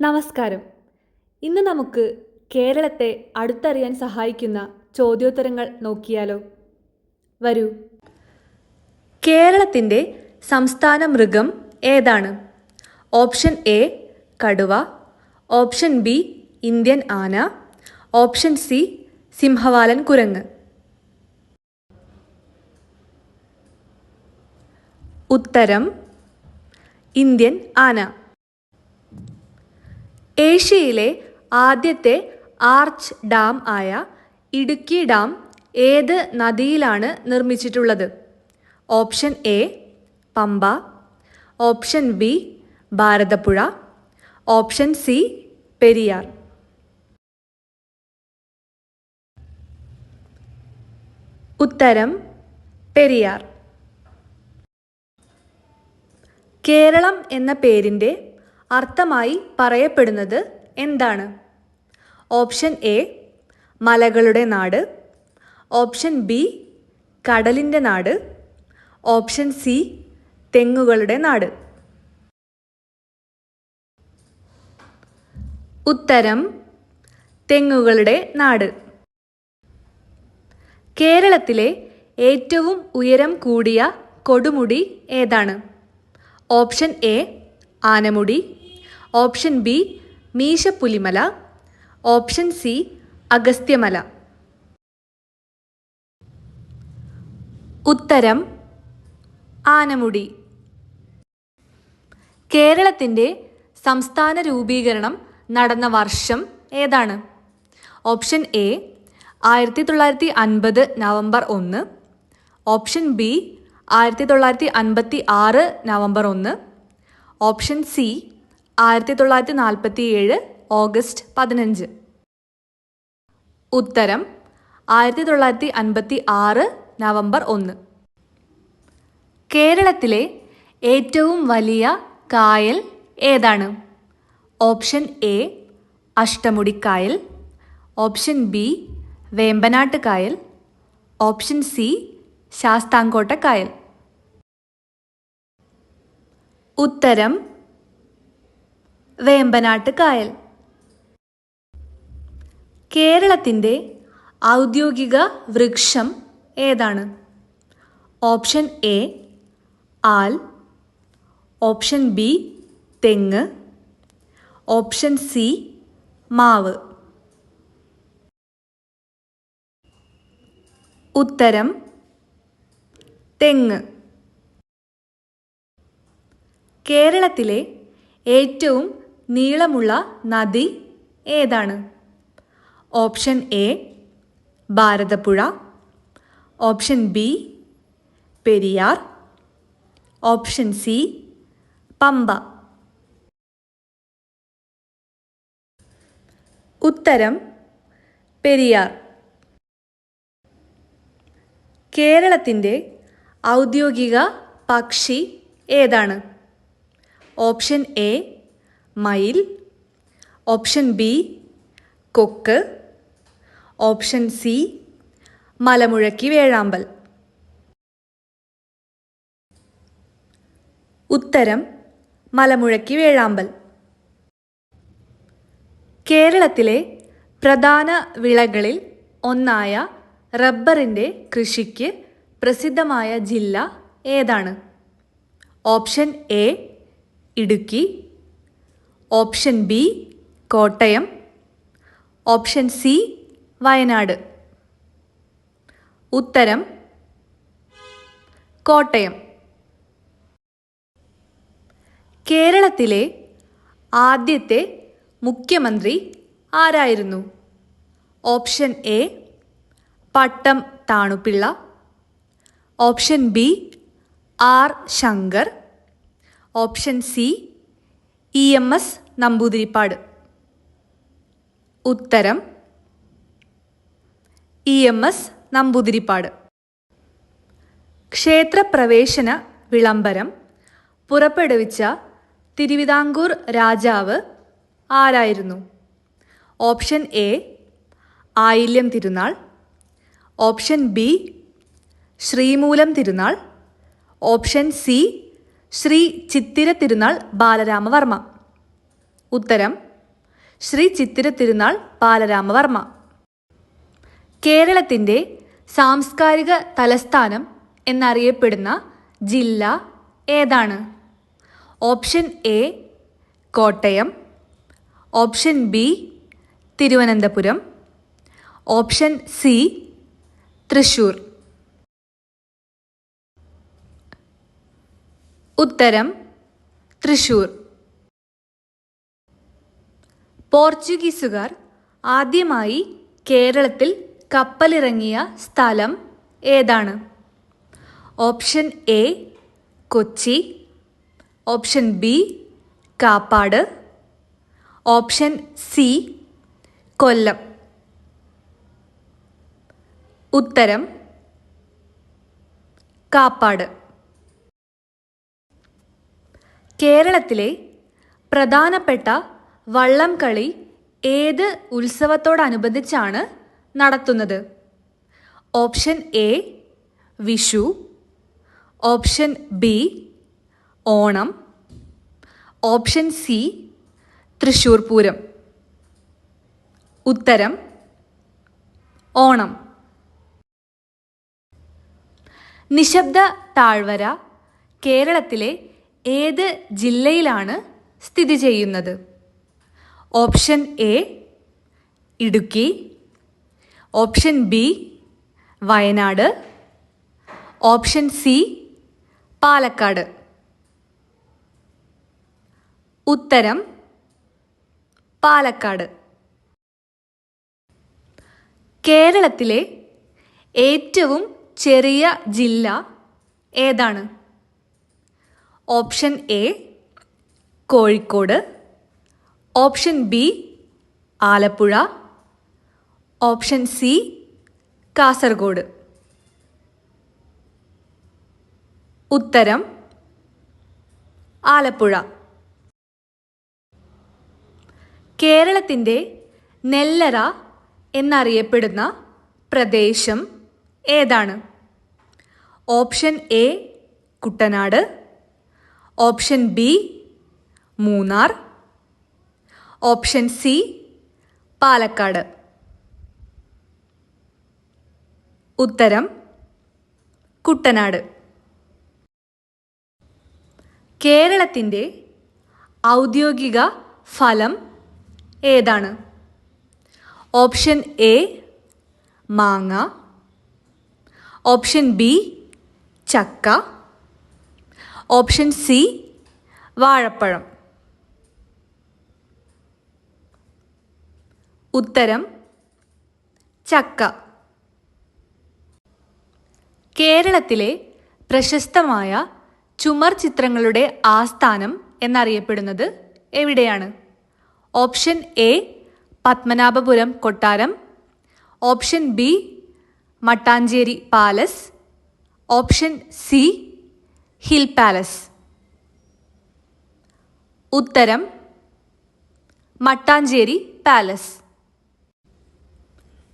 നമസ്കാരം. ഇന്ന് നമുക്ക് കേരളത്തെ അടുത്തറിയാൻ സഹായിക്കുന്ന ചോദ്യോത്തരങ്ങൾ നോക്കിയാലോ? വരൂ. കേരളത്തിന്റെ സംസ്ഥാന മൃഗം ഏതാണ്? ഓപ്ഷൻ എ കടുവ. ഓപ്ഷൻ ബി ഇന്ത്യൻ ആന. ഓപ്ഷൻ സി സിംഹവാലൻ കുരങ്ങ്. ഉത്തരം ഇന്ത്യൻ ആന. ഏഷ്യയിലെ ആദ്യത്തെ ആർച്ച് ഡാം ആയ ഇടുക്കി ഡാം ഏത് നദിയിലാണ് നിർമ്മിച്ചിട്ടുള്ളത്? Option A Pamba. Option B Bharathapuzha. Option C Periyar. ഉത്തരം പെരിയാർ. കേരളം എന്ന പേരിന്റെ അർത്ഥമായി പറയപ്പെടുന്നത് എന്താണ്? ഓപ്ഷൻ എ മലകളുടെ നാട്. ഓപ്ഷൻ ബി കടലിന്റെ നാട്. ഓപ്ഷൻ സി തെങ്ങുകളുടെ നാട്. ഉത്തരം തെങ്ങുകളുടെ നാട്. കേരളത്തിലെ ഏറ്റവും ഉയരം കൂടിയ കൊടുമുടി ഏതാണ്? Option A Anamudi. Option B Meesapulimala. Option C Agasthyamala. ഉത്തരം ആനമുടി. കേരളത്തിന്റെ സംസ്ഥാന രൂപീകരണം നടന്ന വർഷം ഏതാണ്? ഓപ്ഷൻ എ ആയിരത്തി തൊള്ളായിരത്തി അൻപത് നവംബർ ഒന്ന്. ഓപ്ഷൻ ബി ആയിരത്തി തൊള്ളായിരത്തി അൻപത്തി ആറ് നവംബർ ഒന്ന്. ഓപ്ഷൻ സി ആയിരത്തി തൊള്ളായിരത്തി നാൽപ്പത്തി ഏഴ് ഓഗസ്റ്റ് പതിനഞ്ച്. ഉത്തരം ആയിരത്തി തൊള്ളായിരത്തി അൻപത്തി ആറ് നവംബർ ഒന്ന്. കേരളത്തിലെ ഏറ്റവും വലിയ കായൽ ഏതാണ്? Option A Ashtamudikayal. Option B Vembanad കായൽ ഓപ്ഷൻ സി ശാസ്താംകോട്ട കായൽ ഉത്തരം വേമ്പനാട്ട് കായൽ കേരളത്തിന്റെ ഔദ്യോഗിക വൃക്ഷം ഏതാണ്? ഓപ്ഷൻ എ ആൽ. ഓപ്ഷൻ ബി തെങ്ങ്. ഓപ്ഷൻ സി മാവ്. ഉത്തരം തെങ്ങ്. കേരളത്തിലെ ഏറ്റവും നീളമുള്ള നദി ഏതാണ്? Option A Bharathapuzha. Option B Periyar. Option C Pamba. ഉത്തരം പെരിയാർ. കേരളത്തിന്റെ ഔദ്യോഗിക പക്ഷി ഏതാണ്? ഓപ്ഷൻ എ മയിൽ ഓപ്ഷൻ ബി കൊക്ക് ഓപ്ഷൻ സി മലമുഴക്കി വേഴാമ്പൽ. ഉത്തരം മലമുഴക്കി വേഴാമ്പൽ. കേരളത്തിലെ പ്രധാന വിളകളിൽ ഒന്നായ റബ്ബറിന്റെ കൃഷിക്ക് പ്രസിദ്ധമായ ജില്ല ഏതാണ്? Option A Idukki option B Kottayam. Option C Wayanad. ഉത്തരം കോട്ടയം. കേരളത്തിലെ ആദ്യത്തെ മുഖ്യമന്ത്രി ആരായിരുന്നു? Option A Pattom Thanu Pillai. Option B R Shankar. Option C E M S Namboodiripad. ഉത്തരം ഇ എം എസ് നമ്പൂതിരിപ്പാട്. ക്ഷേത്രപ്രവേശന വിളംബരം പുറപ്പെടുവിച്ച തിരുവിതാംകൂർ രാജാവ് ആരായിരുന്നു? Option A Ayilyam Thirunal. Option B Sreemoolam Thirunal. Option C Shri Chithira Thirunal Balarama Varma. ഉത്തരം ശ്രീ ചിത്തിര തിരുനാൾ ബാലരാമവർമ്മ. കേരളത്തിന്റെ സാംസ്കാരിക തലസ്ഥാനം എന്നറിയപ്പെടുന്ന ജില്ല ഏതാണ്? Option A Kottayam. Option B Thiruvananthapuram. Option C Thrissur. ഉത്തരം തൃശൂർ. പോർച്ചുഗീസുകാർ ആദ്യമായി കേരളത്തിൽ കപ്പലിറങ്ങിയ സ്ഥലം ഏതാണ്? Option A Kochi. Option B Kappad. Option C Kollam. ഉത്തരം കാപ്പാട്. കേരളത്തിലെ പ്രധാനപ്പെട്ട വള്ളം കളി ഏത് ഉത്സവത്തോടനുബന്ധിച്ചാണ് നടത്തുന്നത്? Option A Vishu. Option B Onam. Option C Thrissur Pooram. ഉത്തരം ഓണം. നിശബ്ദ താഴ്വര കേരളത്തിലെ ഏത് ജില്ലയിലാണ് സ്ഥിതി ചെയ്യുന്നത്? Option A Idukki. Option B Wayanad. Option C Palakkad. ഉത്തരം പാലക്കാട്. കേരളത്തിലെ ഏറ്റവും ചെറിയ ജില്ല ഏതാണ്? Option A Kozhikode. Option B Alappuzha. Option C Kasaragod. ഉത്തരം ആലപ്പുഴ. കേരളത്തിന്റെ നെല്ലറ എന്നറിയപ്പെടുന്ന പ്രദേശം ഏതാണ്? Option A Kuttanad. Option B Munnar. Option C Palakkad. ഉത്തരം കുട്ടനാട്. കേരളത്തിന്റെ ഔദ്യോഗിക ഫലം ഏതാണ്? ഓപ്ഷൻ എ മാങ്ങ. ഓപ്ഷൻ ബി ചക്ക. ഓപ്ഷൻ സി വാഴപ്പഴം. ഉത്തരം ചക്ക. കേരളത്തിലെ പ്രശസ്തമായ ചുമർ ചിത്രങ്ങളുടെ ആസ്ഥാനം എന്നറിയപ്പെടുന്നത് എവിടെയാണ്? ഓപ്ഷൻ എ പത്മനാഭപുരം കൊട്ടാരം. Option B Mattancherry Palace. Option C Hill Palace. ഉത്തരം മട്ടാഞ്ചേരി പാലസ്.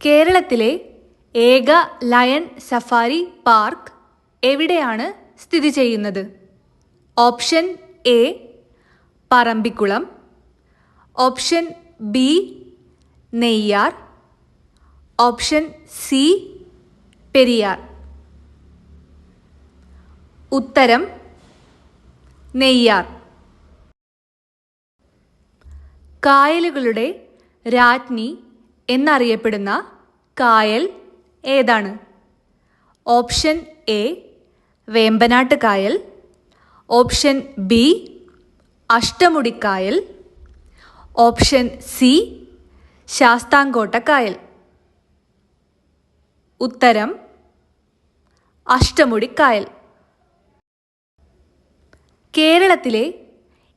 കേരളത്തിലെ ഏക ലയൺ സഫാരി പാർക്ക് എവിടെയാണ് സ്ഥിതി ചെയ്യുന്നത്? Option A Parambikulam. Option B Neyyar. Option C Periyar. ഉത്തരം നെയ്യാർ. കായലുകളുടെ രാജ്ഞി എന്നറിയപ്പെടുന്ന കായൽ ഏതാണ്? ഓപ്ഷൻ എ വേമ്പനാട്ട് കായൽ option B Ashtamudikayal. Option C Sasthamkotta കായൽ ഉത്തരം അഷ്ടമുടിക്കായൽ. കേരളത്തിലെ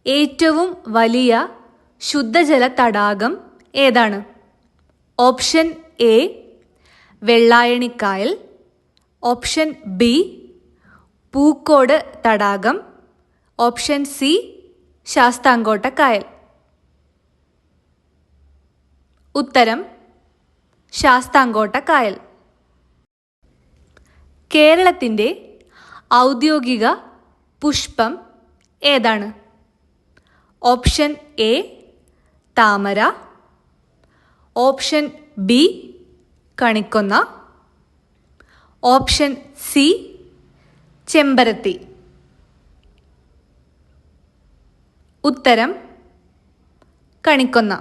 ഏറ്റവും വലിയ ശുദ്ധജല തടാകം ഏതാണ്? Option A Vellayanikayal. Option B Pookode തടാകം. ഓപ്ഷൻ സി ശാസ്താങ്കോട്ട കായൽ ഉത്തരം ശാസ്താങ്കോട്ട കായൽ കേരളത്തിന്റെ ഔദ്യോഗിക പുഷ്പം ഏതാണ്? ഓപ്ഷൻ എ താമര. ഓപ്ഷൻ ബി കണിക്കൊന്ന ഓപ്ഷൻ സി ചെമ്പരത്തി. ഉത്തരം കണിക്കൊന്ന.